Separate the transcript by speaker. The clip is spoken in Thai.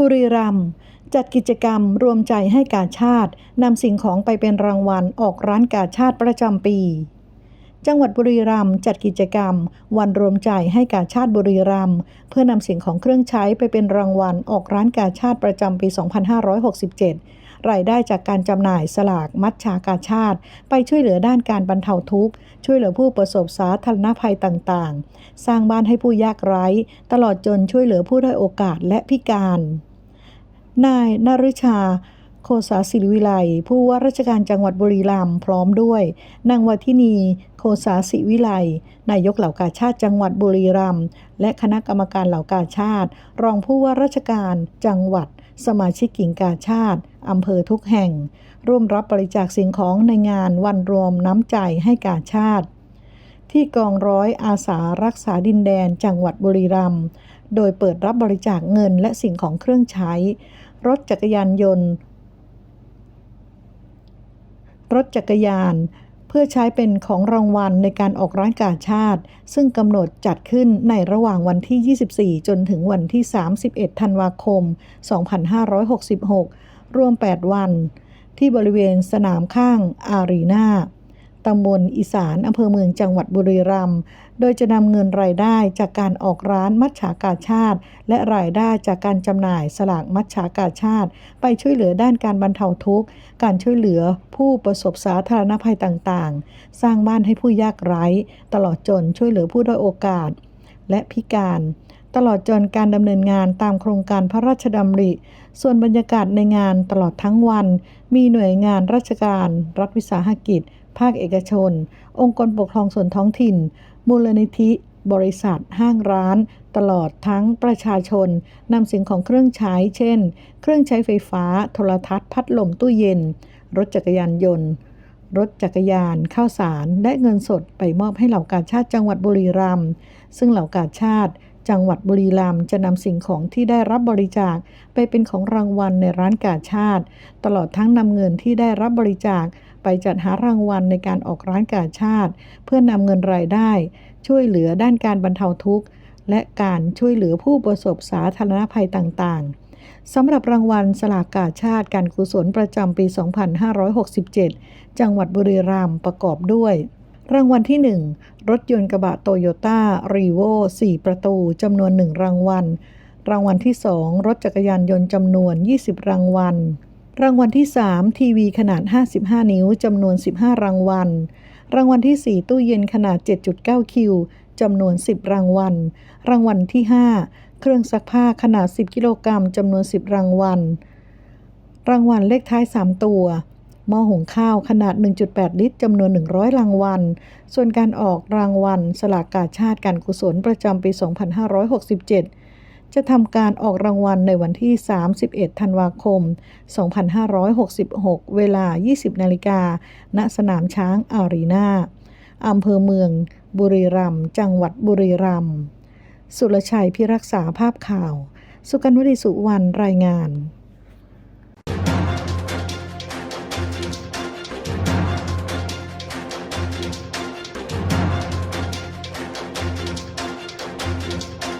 Speaker 1: บุรีรัมย์จัดกิจกรรมรวมใจให้กาชาตินำสิ่งของไปเป็นรางวัลออกร้านกาชาติประจำปี จังหวัดบุรีรัมย์จัดกิจกรรม วันรวมใจให้กาชาติบุรีรัมย์เพื่อนำสิ่งของเครื่องใช้ไปเป็นรางวัลออกร้านกาชาติประจำปี 2567 รายได้จากการจำหน่ายสลากมัชชากาชาติ ไปช่วยเหลือด้านการบรรเทาทุกข์ ช่วยเหลือผู้ประสบสาธารณภัยต่างๆ สร้างบ้านให้ผู้ยากไร้ ตลอดจนช่วยเหลือผู้ด้อยโอกาสและพิการ นายนฤชา โคสาศิริวิไลผู้ว่าราชการจังหวัดบุรีรัมย์พร้อมด้วย นางวัทินี โคสาศิวิไลนายกเหล่ากาชาติจังหวัดบุรีรัมย์และคณะกรรมการเหล่ากาชาติ รองผู้ว่าราชการจังหวัด สมาชิกกิ่งกาชาติอำเภอทุกแห่ง ร่วมรับบริจาคสิ่งของในงานวันรวมน้ำใจให้กาชาติ ที่กองร้อยอาสารักษาดินแดนจังหวัดบุรีรัมย์โดยเปิดรับบริจาคเงินและสิ่งของเครื่องใช้ รถจักรยานยนต์ รถจักรยาน เพื่อใช้เป็นของรางวัลในการออกร้านกาชาติ ซึ่งกำหนดจัดขึ้นในระหว่างวันที่ 24 จนถึงวันที่ 31 ธันวาคม 2566 รวม 8 วัน ที่บริเวณสนามข้างอารีนา ตำบลอีสานอำเภอเมืองจังหวัดบุรีรัมย์ โดยจะนำเงินรายได้จากการออกร้านมัชฉากาชาติ และรายได้จากการจำหน่ายสลากมัชฉากาชาติ ไปช่วยเหลือด้านการบรรเทาทุกข์ การช่วยเหลือผู้ประสบสาธารณภัยต่างๆ สร้างบ้านให้ผู้ยากไร้ ตลอดจนช่วยเหลือผู้ด้อยโอกาส และพิการ ตลอดจนการดำเนินงานตามโครงการพระราชดำริ ส่วนบรรยากาศในงานตลอดทั้งวัน มีหน่วยงานราชการ รัฐวิสาหกิจ ภาคเอกชน องค์กรปกครองส่วนท้องถิ่น มูลนิธิ บริษัท ห้างร้าน ตลอดทั้งประชาชนนำสิ่งของเครื่องใช้ เช่น เครื่องใช้ไฟฟ้า โทรทัศน์ พัดลม ตู้เย็น รถจักรยานยนต์รถจักรยาน ข้าวสาร และเงินสดไปมอบให้เหล่ากาชาติจังหวัดบุรีรัมย์ซึ่งเหล่ากาชาติ จังหวัดบุรีรัมย์จะนำสิ่งของที่ได้รับบริจาคไปเป็นของรางวัลในร้านกาชาติ ตลอดทั้งนำเงินที่ได้รับบริจาคไปจัดหารางวัลในการออกร้านกาชาติ เพื่อนำเงินรายได้ ช่วยเหลือด้านการบรรเทาทุกข์ และการช่วยเหลือผู้ประสบสาธารณภัยต่างๆสำหรับรางวัลสลากกาชาติการกุศลประจำปี 2567 จังหวัดบุรีรัมย์ประกอบด้วย รางวัลที่ 1 รถยนต์กระบะโตโยต้ารีโว4 ประตูจำนวน 1 รางวัล รางวัลที่ 2 รถจักรยานยนต์จำนวน 20 รางวัล รางวัลที่ 3 ทีวีขนาด 55 นิ้วจำนวน 15 รางวัล รางวัลที่ 4 ตู้เย็นขนาด 7.9 คิวจำนวน 10 รางวัล รางวัลที่ 5 เครื่องซักผ้าขนาด 10 กิโลกรัมจำนวน 10 รางวัล รางวัลเลขท้าย 3 ตัว หม้อหุงข้าวขนาด 1.8 ลิตรจำนวน 100 รางวัล ส่วนการออกรางวัล สลากกาชาติการกุศลประจำปี 2567 จะทำการออกรางวัลในวันที่ 31 ธันวาคม 2566 เวลา 20 นาฬิกา ณ สนามช้างอารีนาอำเภอเมือง บุรีรัมย์ จังหวัดบุรีรัมย์ สุรชัยพิรักษาภาพข่าว สุกันวดีสุวรรณรายงาน